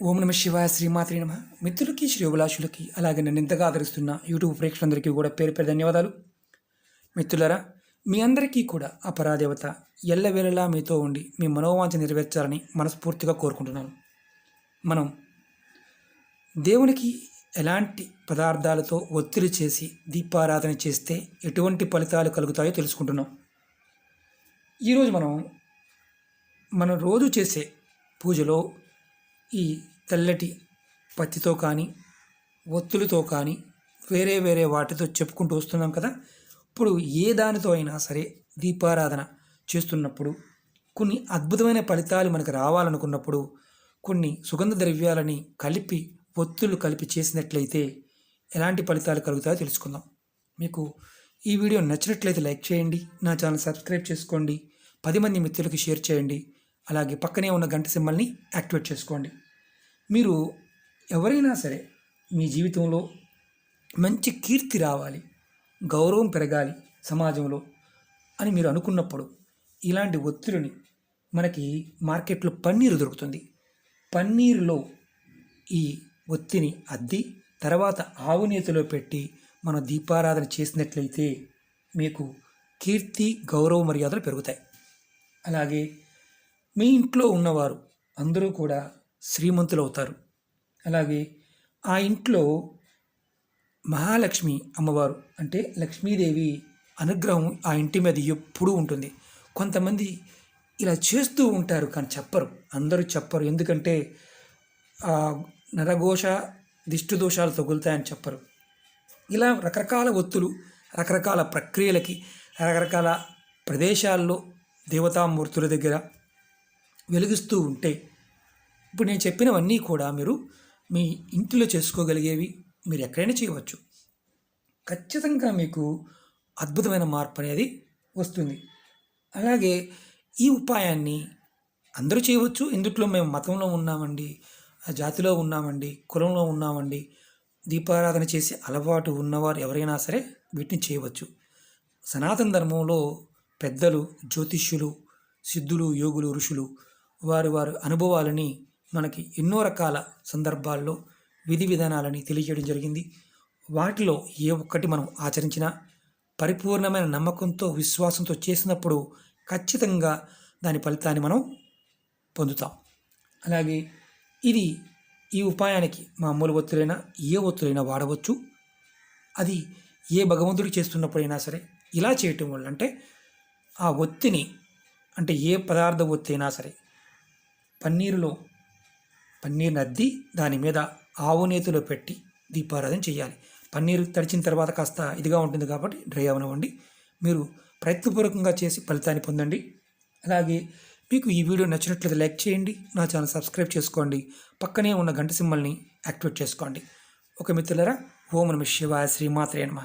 ఓం నమ శివాయ శ్రీమాత్రి నమ. మిత్రులకి శ్రేయోభిలాషులకి అలాగే నన్ను ఇంతగా ఆదరిస్తున్న యూట్యూబ్ ప్రేక్షకులందరికీ కూడా పేరు పేరు ధన్యవాదాలు. మిత్రులరా మీ అందరికీ కూడా అపరాదేవత ఎల్లవేళలా మీతో ఉండి మీ మనోవాంఛ నెరవేర్చాలని మనస్ఫూర్తిగా కోరుకుంటున్నాను. మనం దేవునికి ఎలాంటి పదార్థాలతో ఒత్తిడి చేసి దీపారాధన చేస్తే ఎటువంటి ఫలితాలు కలుగుతాయో తెలుసుకుంటున్నాం. ఈరోజు మనం మనం రోజు చేసే పూజలో ఈ తెల్లటి పత్తితో కానీ ఒత్తులతో కానీ వేరే వేరే వాటితో చెప్పుకుంటూ వస్తున్నాం కదా. ఇప్పుడు ఏ దానితో అయినా సరే దీపారాధన చేస్తున్నప్పుడు కొన్ని అద్భుతమైన ఫలితాలు మనకు రావాలనుకున్నప్పుడు కొన్ని సుగంధ ద్రవ్యాలని కలిపి ఒత్తులు కలిపి చేసినట్లయితే ఎలాంటి ఫలితాలు కలుగుతాయో తెలుసుకుందాం. మీకు ఈ వీడియో నచ్చినట్లయితే లైక్ చేయండి నా ఛానల్ సబ్స్క్రైబ్ చేసుకోండి పది మంది మిత్రులకి షేర్ చేయండి. అలాగే పక్కనే ఉన్న గంట సింబల్ని యాక్టివేట్ చేసుకోండి. మీరు ఎవరైనా సరే మీ జీవితంలో మంచి కీర్తి రావాలి గౌరవం పెరగాలి సమాజంలో అని మీరు అనుకున్నప్పుడు ఇలాంటి ఒత్తిడిని మనకి మార్కెట్లో పన్నీరు దొరుకుతుంది. పన్నీరులో ఈ ఒత్తిని అద్ది తర్వాత ఆవునేతిలో పెట్టి మనం దీపారాధన చేసినట్లయితే మీకు కీర్తి గౌరవ మర్యాదలు పెరుగుతాయి. అలాగే మీ ఇంట్లో ఉన్నవారు అందరూ కూడా శ్రీమంతులు అవుతారు అలాగే ఆ ఇంట్లో మహాలక్ష్మి అమ్మవారు అంటే లక్ష్మీదేవి అనుగ్రహం ఆ ఇంటి మీద ఎప్పుడూ ఉంటుంది. కొంతమంది ఇలా చేస్తూ ఉంటారు కానీ చెప్పరు. అందరూ చెప్పరు. ఎందుకంటే ఆ నరఘోష దిష్టి దోషాలు తగులుతాయని చెప్పరు. ఇలా రకరకాల ఒత్తులు రకరకాల ప్రక్రియలకి రకరకాల ప్రదేశాల్లో దేవతామూర్తుల దగ్గర వెలిగిస్తూ ఉంటే ఇప్పుడు నేను చెప్పినవన్నీ కూడా మీరు మీ ఇంటిలో చేసుకోగలిగేవి మీరు ఎక్కడైనా చేయవచ్చు. ఖచ్చితంగా మీకు అద్భుతమైన మార్పు అనేది వస్తుంది. అలాగే ఈ ఉపాయాన్ని అందరూ చేయవచ్చు. ఇందుట్లో మేము మతంలో ఉన్నామండి జాతిలో ఉన్నామండి కులంలో ఉన్నామండి దీపారాధన చేసే అలవాటు ఉన్నవారు ఎవరైనా సరే వీటిని చేయవచ్చు. సనాతన ధర్మంలో పెద్దలు జ్యోతిష్యులు సిద్ధులు యోగులు ఋషులు వారి వారి అనుభవాలని మనకి ఎన్నో రకాల సందర్భాల్లో విధి విధానాలని తెలియజేయడం జరిగింది. వాటిలో ఏ ఒక్కటి మనం ఆచరించినా పరిపూర్ణమైన నమ్మకంతో విశ్వాసంతో చేసినప్పుడు ఖచ్చితంగా దాని ఫలితాన్ని మనం పొందుతాం. అలాగే ఇది ఈ ఉపాయానికి మామూలు ఒత్తులైనా ఏ ఒత్తులైనా వాడవచ్చు. అది ఏ భగవంతుడు చేస్తున్నప్పుడైనా సరే ఇలా చేయటం వల్ల అంటే ఆ ఒత్తిని అంటే ఏ పదార్థ ఒత్తి అయినా సరే పన్నీరులో పన్నీర్ని అద్ది దాని మీద ఆవు నేతిలో పెట్టి దీపారాధన చేయాలి. పన్నీరు తడిచిన తర్వాత కాస్త ఇదిగా ఉంటుంది కాబట్టి డ్రై అవనివ్వండి. మీరు ప్రయత్నపూర్వకంగా చేసి ఫలితాన్ని పొందండి. అలాగే మీకు ఈ వీడియో నచ్చినట్లయితే లైక్ చేయండి నా ఛానల్ సబ్స్క్రైబ్ చేసుకోండి పక్కనే ఉన్న గంట సింబల్ని యాక్టివేట్ చేసుకోండి. ఒక మిత్రులరా ఓం నమ శివాయ శ్రీమాత్రే నమ.